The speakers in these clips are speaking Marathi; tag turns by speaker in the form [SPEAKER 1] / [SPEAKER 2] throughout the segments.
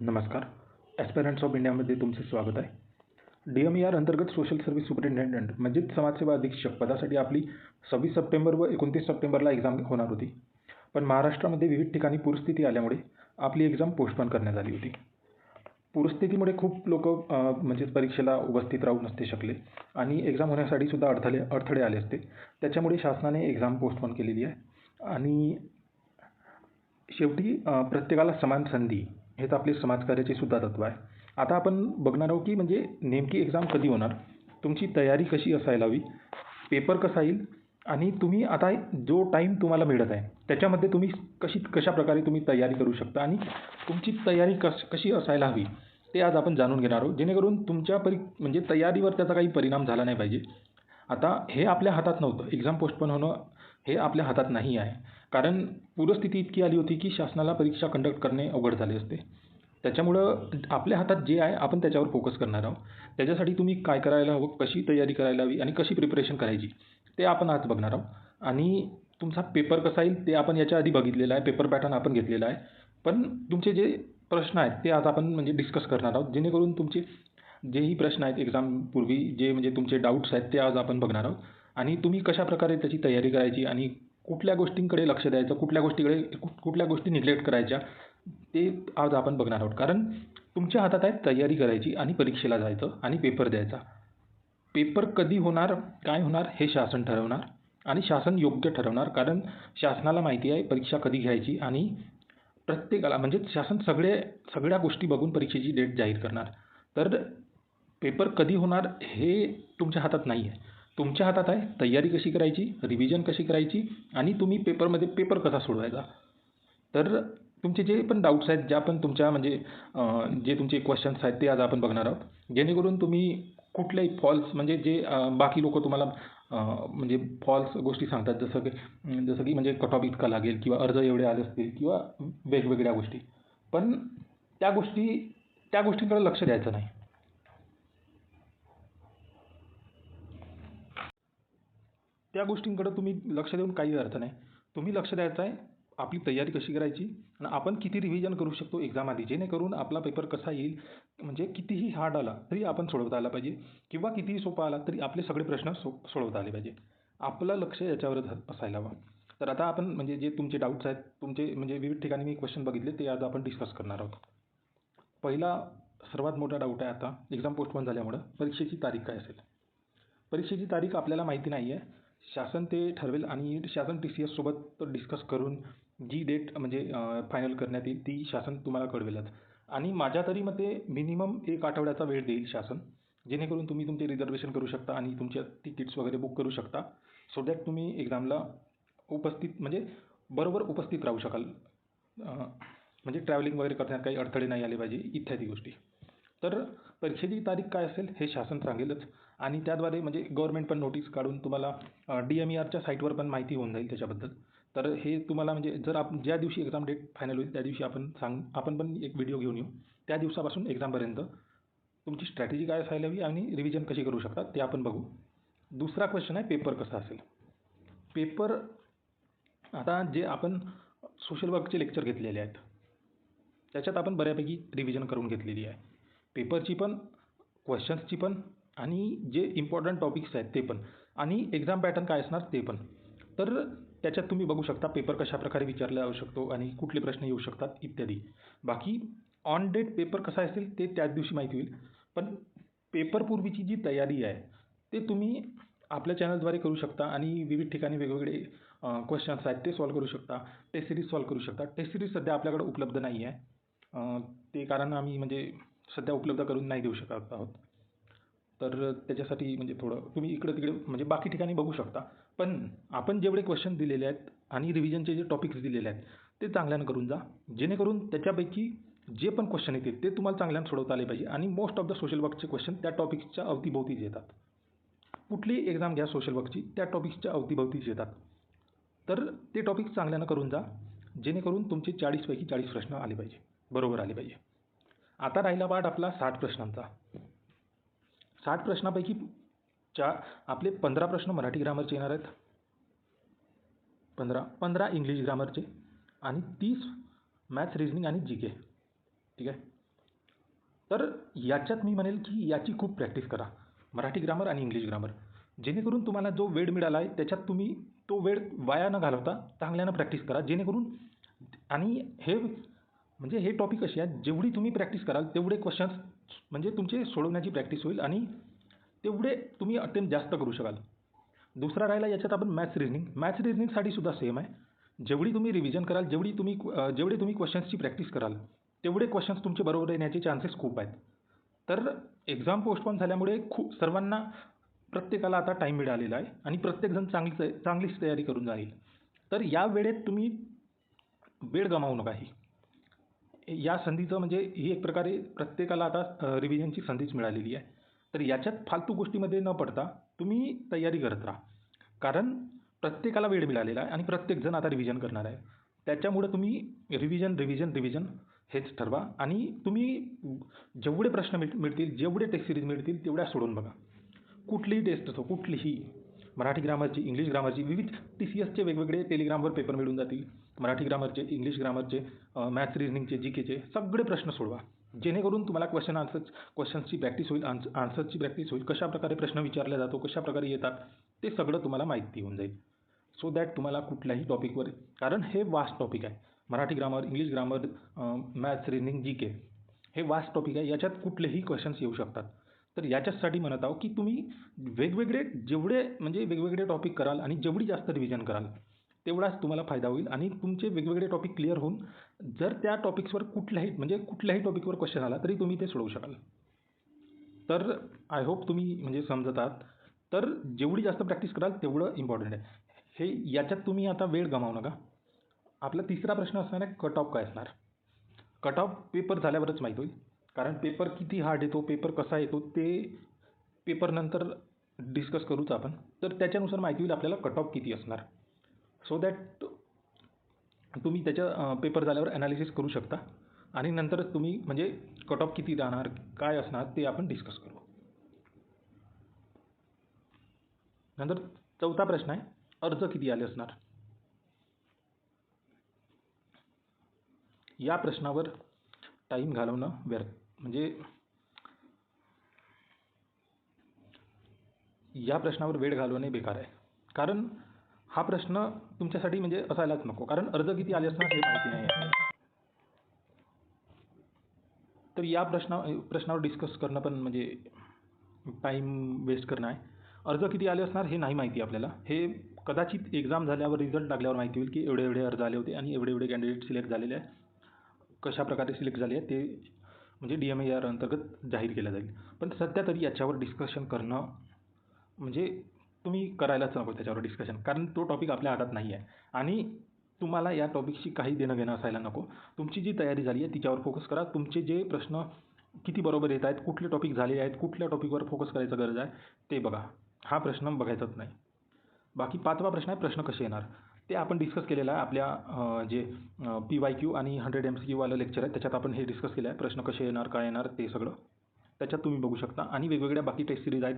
[SPEAKER 1] नमस्कार. ॲस्पेरंट्स ऑफ इंडियामध्ये तुमचे स्वागत आहे. डी एम ई आर अंतर्गत सोशल सर्व्हिस सुपरिटेंडंट म्हणजेच समाजसेवा अधीक्षक पदासाठी आपली सव्वीस सप्टेंबर व एकोणतीस सप्टेंबरला एक्झाम होणार होती. पण महाराष्ट्रामध्ये विविध ठिकाणी पूरस्थिती आल्यामुळे आपली एक्झाम पोस्टपोन करण्यात आली होती. पूरस्थितीमुळे खूप लोक म्हणजे परीक्षेला उपस्थित राहू नसते शकले आणि एक्झाम होण्यासाठी सुद्धा अडथळे अडथळे आले असते. त्याच्यामुळे शासनाने एक्झाम पोस्टपोन केलेली आहे. आणि शेवटी प्रत्येकाला समान संधी हेच आपले समाजकार्याचे सुद्धा तत्व आहे. आता आपण बघणार आहोत की म्हणजे नेमकी एक्झाम कधी होणार? तुमची तयारी कशी असायला हवी? पेपर कसा येईल? आणि तुम्ही आता जो टाईम तुम्हाला मिळत आहे त्याच्यामध्ये तुम्ही कशी कशाप्रकारे तुम्ही तयारी करू शकता? आणि तुमची तयारी कश कशी असायला हवी? ते आज आपण जाणून घेणार आहोत. जेणेकरून तुमच्या परी म्हणजे तयारीवर त्याचा काही परिणाम झाला नाही पाहिजे. आता हे आपल्या हातात नव्हतं. एक्झाम पोस्टपोन होणं हे आपल्या हातात नाही आहे. कारण पूरस्थिती इतकी आली होती की शासनाला परीक्षा कंडक्ट करणे अवघड झाले असते. त्याच्यामुळं आपल्या हातात जे आहे आपण त्याच्यावर फोकस करणार आहोत. त्याच्यासाठी तुम्ही काय करायला हवं कशी तयारी करायला हवी आणि कशी प्रिपरेशन करायची ते आपण आज बघणार आहोत. आणि तुमचा पेपर कसा येईल ते आपण याच्या आधी बघितलेलं आहे. पेपर पॅटर्न आपण घेतलेला आहे. पण तुमचे जे प्रश्न आहेत ते आज आपण म्हणजे डिस्कस करणार आहोत. जेणेकरून तुमचे जेही प्रश्न आहेत एक्झामपूर्वी जे म्हणजे तुमचे डाऊट्स आहेत ते आज आपण बघणार आहोत. आणि तुम्ही कशाप्रकारे त्याची तयारी करायची आणि कुठल्या गोष्टींकडे लक्ष द्यायचं कुठल्या गोष्टीकडे कुठल्या गोष्टी निग्लेक्ट करायच्या ते आज आपण बघणार आहोत. कारण तुमच्या हातात आहे तयारी करायची आणि परीक्षेला जायचं आणि पेपर द्यायचा. पेपर कधी होणार काय होणार हे शासन ठरवणार आणि शासन योग्य ठरवणार. कारण शासनाला माहिती आहे परीक्षा कधी घ्यायची आणि प्रत्येकाला म्हणजे शासन सगळे सगळ्या गोष्टी बघून परीक्षेची डेट जाहीर करणार. तर पेपर कधी होणार हे तुमच्या हातात नाही आहे तुमच्या हातात आहे? तयारी कशी करायची? रिव्हिजन कशी करायची? आणि तुम्ही पेपरमध्ये पेपर कसा सोडवायचा? तर तुमचे जे पण डाऊट्स आहेत ज्या पण तुमच्या म्हणजे जे तुमचे क्वेश्चन्स आहेत ते आज आपण बघणार आहोत. जेणेकरून तुम्ही कुठल्याही फॉल्स म्हणजे जे बाकी लोक तुम्हाला म्हणजे फॉल्स गोष्टी सांगतात जसं की जसं की म्हणजे कट ऑफ इतका लागेल किंवा अर्ज एवढे आले असतील किंवा वेगवेगळ्या गोष्टी. पण त्या गोष्टी त्या गोष्टींकडे लक्ष द्यायचं नाही. या गोष्टींकडे तुम्ही लक्ष देऊन काही अर्थ नाही. तुम्ही लक्ष द्यायचं आहे आपली तयारी कशी करायची आणि आपण किती रिव्हिजन करू शकतो एक्झाम आधी जेणेकरून आपला पेपर कसा येईल म्हणजे कितीही हार्ड आला तरी आपण सोडवता आला पाहिजे किंवा कितीही सोपा आला तरी आपले सगळे प्रश्न सो सोडवता आले पाहिजे. आपलं लक्ष याच्यावर असायला हवं. तर आता आपण म्हणजे जे तुमचे डाऊट्स आहेत तुमचे म्हणजे विविध ठिकाणी मी क्वेश्चन बघितले ते आज आपण डिस्कस करणार आहोत. पहिला सर्वात मोठा डाऊट आहे आता एक्झाम पोस्टपोन झाल्यामुळं परीक्षेची तारीख काय असेल? परीक्षेची तारीख आपल्याला माहिती नाही आहे शासन ते ठरवेल आणि शासन टी सी एससोबत डिस्कस करून जी डेट म्हणजे फायनल करण्यात येईल ती शासन तुम्हाला कळवेलच. आणि माझ्या तरी मते मिनिमम एक आठवड्याचा वेळ देईल शासन जेणेकरून तुम्ही तुमचे रिझर्वेशन करू शकता आणि तुमच्या तिकीट्स वगैरे बुक करू शकता. सो दॅट तुम्ही एक्झामला उपस्थित म्हणजे बरोबर उपस्थित राहू शकाल. म्हणजे ट्रॅव्हलिंग वगैरे करण्यात काही अडथळे नाही आले पाहिजे इत्यादी गोष्टी. तर परीक्षेची तारीख काय असेल हे शासन सांगेलच. आणि त्याद्वारे म्हणजे गव्हर्मेंट पण नोटीस काढून तुम्हाला डी एम ई आरच्या साईटवर पण माहिती होऊन जाईल त्याच्याबद्दल. तर हे तुम्हाला म्हणजे जर आप ज्या दिवशी एक्झाम डेट फायनल होईल त्या दिवशी आपण सांग आपण पण एक व्हिडिओ घेऊन येऊ. त्या दिवसापासून एक्झामपर्यंत तुमची स्ट्रॅटेजी काय असायला हवी आणि रिव्हिजन कशी करू शकता ते आपण बघू. दुसरा क्वेश्चन आहे पेपर कसा असेल? पेपर आता जे आपण सोशल वर्कचे लेक्चर घेतलेले आहेत त्याच्यात आपण बऱ्यापैकी रिव्हिजन करून घेतलेली आहे. पेपरची पण क्वेश्चन्सची पण आणि जे इम्पॉर्टंट टॉपिक्स आहेत ते पण. आणि एक्झाम पॅटर्न काय असणार ते पण. तर त्याच्यात तुम्ही बघू शकता पेपर कशाप्रकारे विचारला जाऊ शकतो आणि कुठले प्रश्न येऊ शकतात इत्यादी. बाकी ऑन डेट पेपर कसा असेल ते त्याच दिवशी माहिती होईल. पण पेपरपूर्वीची जी तयारी आहे ते तुम्ही आपल्या चॅनलद्वारे करू शकता आणि विविध ठिकाणी वेगवेगळे क्वेश्चन्स आहेत ते सॉल्व करू शकता. टेस्ट सिरीज सॉल्व करू शकता. टेस्ट सिरीज सध्या आपल्याकडे उपलब्ध नाही आहे ते कारण आम्ही म्हणजे सध्या उपलब्ध करून नाही देऊ शकत आहोत. तर त्याच्यासाठी म्हणजे थोडं तुम्ही इकडं तिकडे म्हणजे बाकी ठिकाणी बघू शकता. पण आपण जेवढे क्वेश्चन दिलेले आहेत आणि रिव्हिजनचे जे टॉपिक्स दिलेले आहेत ते चांगल्यानं करून जा. जेणेकरून त्याच्यापैकी जे पण क्वेश्चन येतील ते तुम्हाला चांगल्यानं सोडवता आले पाहिजे आणि मोस्ट ऑफ द सोशल वर्कचे क्वेश्चन त्या टॉपिक्सच्या अवतीभोवतीच येतात. कुठलीही एक्झाम घ्या सोशल वर्कची त्या टॉपिक्सच्या अवतीभोवतीच येतात. तर ते टॉपिक्स चांगल्यानं करून जा. जेणेकरून तुमचे चाळीसपैकी चाळीस प्रश्न आले पाहिजे. बरोबर आले पाहिजे. आता राहिला पाठ आपला साठ प्रश्नांचा. साठ प्रश्नापैकी चार आपले पंधरा प्रश्न मराठी ग्रामरचे येणार आहेत. पंधरा पंधरा इंग्लिश ग्रामरचे आणि तीस मॅथ्स रिजनिंग आणि जी के. ठीक आहे? तर याच्यात मी म्हणेल की याची खूप प्रॅक्टिस करा. मराठी ग्रामर आणि इंग्लिश ग्रामर. जेणेकरून तुम्हाला जो वेळ मिळाला आहे त्याच्यात तुम्ही तो वेळ वाया न घालवता चांगल्यानं प्रॅक्टिस करा. जेणेकरून आणि हे म्हणजे हे टॉपिक असे आहेत जेवढी तुम्ही प्रॅक्टिस कराल तेवढे क्वेश्चन्स म्हणजे तुमची सोडवण्याची प्रॅक्टिस होईल आणि तेवढे तुम्ही अटेम्प्ट जास्त करू शकाल. दुसरा राहिला याच्यात आपण मॅथ्स रिजनिंग मॅथ्स रिजनिंगसाठी सुद्धा सेम आहे. जेवढी तुम्ही रिव्हिजन कराल जेवढी तुम्ही जेवढे तुम्ही क्वेश्चन्सची प्रॅक्टिस कराल तेवढे क्वेश्चन्स तुमचे बरोबर येण्याचे चान्सेस खूप आहेत. तर एक्झाम पोस्टपोन झाल्यामुळे खूप सर्वांना प्रत्येकाला आता टाईम मिळालेला आहे आणि प्रत्येकजण चांगली चांगलीच तयारी करून जाईल. तर या वेळेत तुम्ही वेळ गमावू नका ही. या संधीचं म्हणजे ही एक प्रकारे प्रत्येकाला आता रिव्हिजनची संधीच मिळालेली आहे. तर याच्यात फालतू गोष्टीमध्ये न पडता तुम्ही तयारी करत राहा. कारण प्रत्येकाला वेळ मिळालेला आहे आणि प्रत्येकजण आता रिव्हिजन करणार आहे. त्याच्यामुळं तुम्ही रिव्हिजन रिव्हिजन रिव्हिजन हेच ठरवा आणि तुम्ही जेवढे प्रश्न मिळ मिळतील जेवढे टेस्ट सिरीज मिळतील तेवढ्या सोडून बघा. कुठलीही टेस्ट असो कुठलीही मराठी ग्रामरची इंग्लिश ग्रामरची विविध टी सी एसचे वेगवेगळे टेलिग्रामवर पेपर मिळून जातील. मराठी ग्रामरचे इंग्लिश ग्रामरचे मॅथ्स रिजनिंगचे जी केचे सगळे प्रश्न सोडवा. जेणेकरून तुम्हाला क्वेश्चन आन्सर्स क्वेश्चन्सची प्रॅक्टिस होईल आन्स आन्सर्सची प्रॅक्टिस होईल कशाप्रकारे प्रश्न विचारला जातो कशाप्रकारे येतात ते सगळं तुम्हाला माहिती होऊन जाईल. सो दॅट तुम्हाला कुठल्याही टॉपिकवर कारण हे वास्ट टॉपिक आहे. Marathi grammar English grammar maths reasoning G K हे वास्ट टॉपिक आहे. याच्यात कुठलेही क्वेश्चन्स येऊ शकतात. तर याच्याचसाठी म्हणत आहो की तुम्ही वेगवेगळे जेवढे म्हणजे वेगवेगळे टॉपिक कराल आणि जेवढी जास्त रिव्हिजन कराल तेवढाच तुम्हाला फायदा होईल आणि तुमचे वेगवेगळे टॉपिक क्लिअर होऊन जर त्या टॉपिक्सवर कुठल्याही म्हणजे कुठल्याही टॉपिकवर क्वेश्चन आला तरी तुम्ही ते सोडवू शकाल. तर आय होप तुम्ही म्हणजे समजत आहात. तर जेवढी जास्त प्रॅक्टिस कराल तेवढं इम्पॉर्टंट आहे. हे याच्यात तुम्ही आता वेळ गमावू नका. आपला तिसरा प्रश्न असणार आहे कट ऑफ काय असणार? कट ऑफ पेपर झाल्यावरच माहीत होईल. कारण पेपर किती हार्ड येतो पेपर कसा येतो ते पेपरनंतर डिस्कस करूच आपण. तर त्याच्यानुसार माहिती होईल आपल्याला कट ऑफ किती असणार. सो दॅट तुम्ही त्याच्या पेपर झाल्यावर ॲनालिसिस करू शकता. आणि नंतर तुम्ही म्हणजे कट ऑफ किती राहणार काय असणार ते आपण डिस्कस करू. नंतर चौथा प्रश्न आहे अर्ज किती आले असणार? या प्रश्नावर टाईम घालवणं व्यर्थ म्हणजे या प्रश्नावर वेळ घालवणे बेकार आहे. कारण हा प्रश्न तुमच्यासाठी म्हणजे असायलाच नको. कारण अर्ज किती आले असणार हे माहिती नाही आहे. तर या प्रश्ना प्रश्नावर डिस्कस करणं पण म्हणजे टाईम वेस्ट करणं आहे. अर्ज किती आले असणार हे नाही माहिती आपल्याला. हे कदाचित एक्झाम झाल्यावर रिझल्ट लागल्यावर माहिती होईल की एवढे एवढे अर्ज आले होते आणि एवढे एवढे कॅन्डिडेट सिलेक्ट झालेले आहे कशा प्रकारे सिलेक्ट झाले आहे ते म्हणजे डी एम ए आर अंतर्गत जाहीर केलं जाईल. पण सध्या तरी याच्यावर डिस्कशन करणं म्हणजे तुम्ही करायलाच नको त्याच्यावर डिस्कशन कारण तो टॉपिक आपल्या हातात नाही आहे आणि तुम्हाला या टॉपिकशी काही देणं घेणं असायला नको. तुमची जी तयारी झाली आहे तिच्यावर फोकस करा. तुमचे जे प्रश्न किती बरोबर येत आहेत कुठले टॉपिक झाले आहेत कुठल्या टॉपिकवर फोकस करायचं गरज आहे ते बघा. हा प्रश्न बघायचाच नाही. बाकी पाचवा प्रश्न आहे प्रश्न कसे येणार? ते आपण डिस्कस केलेलं आहे आपल्या जे पी वाय क्यू आणि हंड्रेड एम सी क्यूवालं लेक्चर आहे त्याच्यात आपण हे डिस्कस केलं आहे प्रश्न कसे येणार काय येणार ते सगळं. त्याच्यात तुम्ही बघू शकता. आणि वेगवेगळ्या बाकी टेस्ट सिरीज आहेत.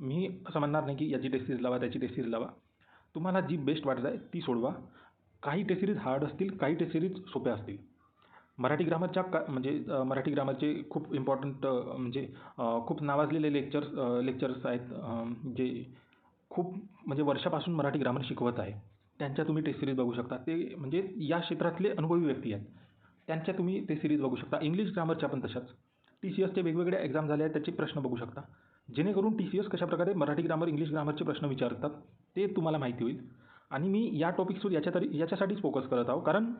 [SPEAKER 1] मी असं म्हणणार नाही की याची टेस्ट सिरीज लावा त्याची टेस्ट सिरीज लावा. तुम्हाला जी बेस्ट वाटत आहे ती सोडवा. काही टेस्ट सिरीज हार्ड असतील काही टेस्ट सिरीज सोप्या असतील. मराठी ग्रामरच्या का म्हणजे मराठी ग्रामरचे खूप इम्पॉर्टंट म्हणजे खूप नावाजलेले लेक्चर्स लेक्चर्स आहेत. जे खूप म्हणजे वर्षापासून मराठी ग्रामर शिकवत आहे. त्यांच्या तुम्ही टेस्ट सिरीज बघू शकता. ते म्हणजे या क्षेत्रातले अनुभवी व्यक्ती आहेत. त्यांच्या तुम्ही ते सिरीज बघू शकता. इंग्लिश ग्रामरच्या पण तशाच. टी सी एसचे वेगवेगळ्या एक्झाम झाले आहेत त्याचे प्रश्न बघू शकता. जेणेकरून टी सी एस कशाप्रकारे मराठी ग्रामर इंग्लिश ग्रामरचे प्रश्न विचारतात ते तुम्हाला माहिती होईल. आणि मी या टॉपिक्सवर याच्या तरी याच्यासाठीच फोकस करत आहो कारण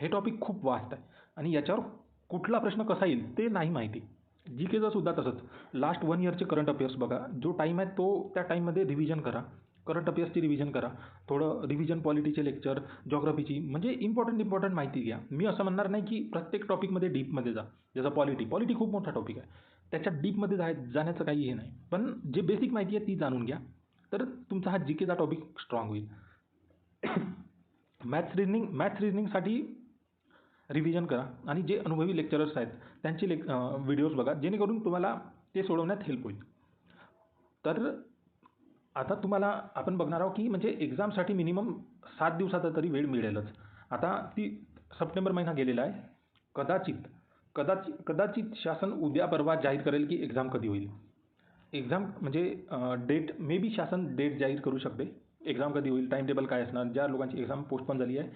[SPEAKER 1] हे टॉपिक खूप वास्ट आहे. आणि याच्यावर कुठला प्रश्न कसा येईल ते नाही माहिती. जी केचं सुद्धा तसंच. लास्ट वन इयरचे करंट अफेअर्स बघा. जो टाईम आहे तो त्या टाईममध्ये रिव्हिजन करा. करंट अफेअर्सची रिव्हिजन करा. थोडं रिव्हिजन पॉलिटीचे लेक्चर जॉग्रफीची म्हणजे इम्पॉर्टंट इम्पॉर्टंट माहिती घ्या. मी असं म्हणणार नाही की प्रत्येक टॉपिकमध्ये डीपमध्ये जा. जसं पॉलिटी पॉलिटी खूप मोठा टॉपिक आहे. त्याच्यात डीपमध्ये जाय जाण्याचं काही हे नाही. पण जे बेसिक माहिती आहे ती जाणून घ्या. तर तुमचा हा जी केचा टॉपिक स्ट्रॉंग होईल. मॅथ्स रिजनिंग मॅथ्स रिजनिंगसाठी रिव्हिजन करा. आणि जे अनुभवी लेक्चरर्स आहेत त्यांचे लेक व्हिडिओज बघा. जेणेकरून तुम्हाला ते सोडवण्यात हेल्प होईल. तर आता तुम्हाला आपण बघणार आहोत की म्हणजे एक्झामसाठी मिनिमम सात दिवसाचा तरी वेळ मिळेलच. आता ती सप्टेंबर महिना गेलेला आहे. कदाचित कदाचित कदाचित शासन उद्या परवा जाहीर करेल की एक्झाम कधी होईल. एक्झाम म्हणजे डेट मे बी शासन डेट जाहीर करू शकते. एक्झाम कधी होईल टाईम टेबल काय असणार ज्या लोकांची एक्झाम पोस्टपोन झाली आहे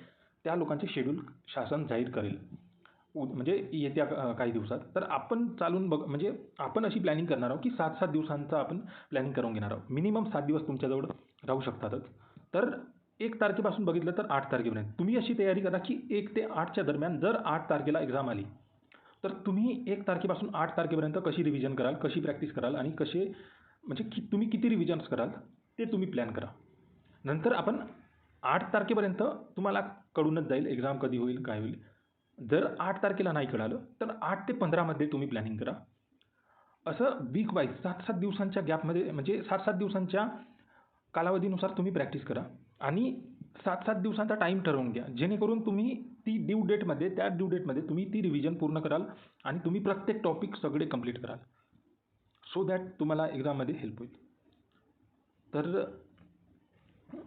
[SPEAKER 1] त्या लोकांचे शेड्यूल शासन जाहीर करेल. उद म्हणजे येत्या काही दिवसात. तर आपण चालून बघ म्हणजे आपण अशी प्लॅनिंग करणार आहोत की सात सात दिवसांचं आपण प्लॅनिंग करून घेणार आहोत. मिनिमम सात दिवस तुमच्याजवळ राहू शकतातच. तर एक तारखेपासून बघितलं तर आठ तारखेपर्यंत. तुम्ही अशी तयारी करा की एक ते आठच्या दरम्यान जर आठ तारखेला एक्झाम आली तर तुम्ही एक तारखेपासून आठ तारखेपर्यंत कशी रिव्हिजन कराल कशी प्रॅक्टिस कराल आणि कसे म्हणजे की तुम्ही किती रिव्हिजन्स कराल ते तुम्ही प्लॅन करा. नंतर आपण आठ तारखेपर्यंत तुम्हाला कळूनच जाईल एक्झाम कधी होईल काय होईल. जर आठ तारखेला नाही कळालं तर आठ ते पंधरामध्ये तुम्ही प्लॅनिंग करा. असं वीक वाईज सात सात दिवसांच्या गॅपमध्ये म्हणजे सात सात दिवसांच्या कालावधीनुसार तुम्ही प्रॅक्टिस करा. आणि सात सात दिवसांचा टाईम ठरवून घ्या. जेणेकरून तुम्ही ती ड्यू डेटमध्ये त्या ड्यू डेटमध्ये तुम्ही ती रिव्हिजन पूर्ण कराल आणि तुम्ही प्रत्येक टॉपिक सगळे कंप्लीट कराल. सो दॅट तुम्हाला एक्झाममध्ये हेल्प होईल. तर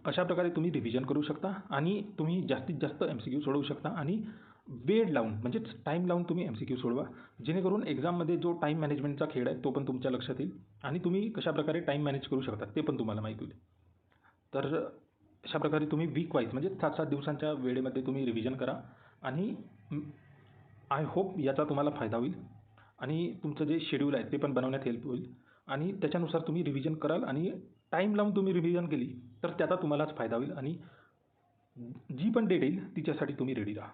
[SPEAKER 1] अशा प्रकारे तुम्ही रिव्हिजन करू शकता आणि तुम्ही जास्तीत जास्त एम सी क्यू सोडवू शकता आणि वेळ लावून म्हणजेच टाईम लावून तुम्ही एम सी क्यू सोडवा. जेणेकरून एक्झाममध्ये जो टाईम मॅनेजमेंटचा खेळ आहे तो पण तुमच्या लक्षात येईल आणि तुम्ही कशाप्रकारे टाईम मॅनेज करू शकता ते पण तुम्हाला माहीत होईल. तर अशा प्रकारे तुम्ही वीक वाईज म्हणजे सात सात दिवसांच्या वेळेमध्ये तुम्ही रिव्हिजन करा आणि आय होप याचा तुम्हाला फायदा होईल आणि तुमचं जे शेड्यूल आहे ते पण बनवण्यात हेल्प होईल आणि त्याच्यानुसार तुम्ही रिव्हिजन कराल आणि टाईम लावून तुम्ही रिव्हिजन केली तर त्याचा तुम्हालाच फायदा होईल आणि जी पण डेट येईल तिच्यासाठी तुम्ही रेडी राहा.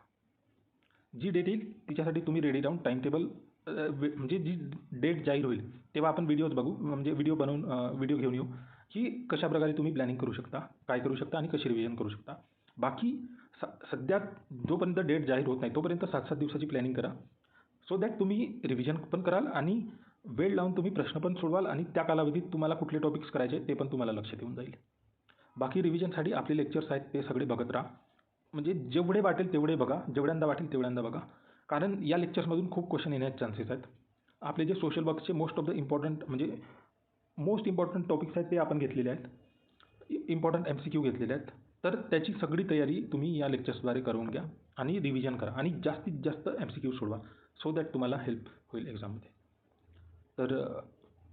[SPEAKER 1] जी डेट येईल तिच्यासाठी तुम्ही रेडी राहून टाईम टेबल म्हणजे जी डेट जाहीर होईल तेव्हा आपण व्हिडिओज बघू म्हणजे व्हिडिओ बनवून व्हिडिओ घेऊन येऊ की कशाप्रकारे तुम्ही प्लॅनिंग करू शकता काय करू शकता आणि कशी रिव्हिजन करू शकता. बाकी स सध्या जोपर्यंत डेट जाहीर होत नाही तोपर्यंत सात सात दिवसाची प्लॅनिंग करा सो दॅट तुम्ही रिव्हिजन पण कराल आणि वेळ लावून तुम्ही प्रश्न पण सोडवाल आणि त्या कालावधीत तुम्हाला कुठले टॉपिक्स करायचे ते पण तुम्हाला लक्षात येऊन जाईल. बाकी रिव्हिजनसाठी आपले लेक्चर्स आहेत ते सगळे बघत राहा. म्हणजे जेवढे वाटेल तेवढे बघा जेवढ्यांदा वाटेल तेवढ्यांदा बघा. कारण या लेक्चर्समधून खूप क्वेश्चन येण्याचे चान्सेस आहेत. आपले जे सोशल वर्कचे मोस्ट ऑफ द इम्पॉर्टंट म्हणजे मोस्ट इम्पॉर्टंट टॉपिक्स आहेत ते आपण घेतलेले आहेत. इम्पॉर्टंट एम सी क्यू घेतलेले आहेत. तर त्याची सगळी तयारी तुम्ही या लेक्चर्सद्वारे करून घ्या आणि रिव्हिजन करा आणि जास्तीत जास्त एम सी क्यू सोडवा सो दॅट तुम्हाला हेल्प होईल एक्झाममध्ये तर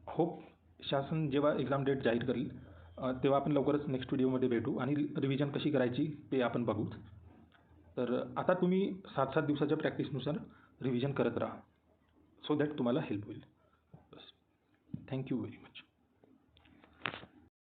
[SPEAKER 1] होप शासन जेव्हा एक्झाम डेट जाहीर करेल तेव्हा आपण लवकरच नेक्स्ट व्हिडिओमध्ये भेटू आणि रिव्हिजन कशी करायची ते आपण बघू तर आता तुम्ही सात सात दिवसाच्या प्रॅक्टिसनुसार रिव्हिजन करत राहा. सो दॅट तुम्हाला हेल्प होईल. बस. Thank you very much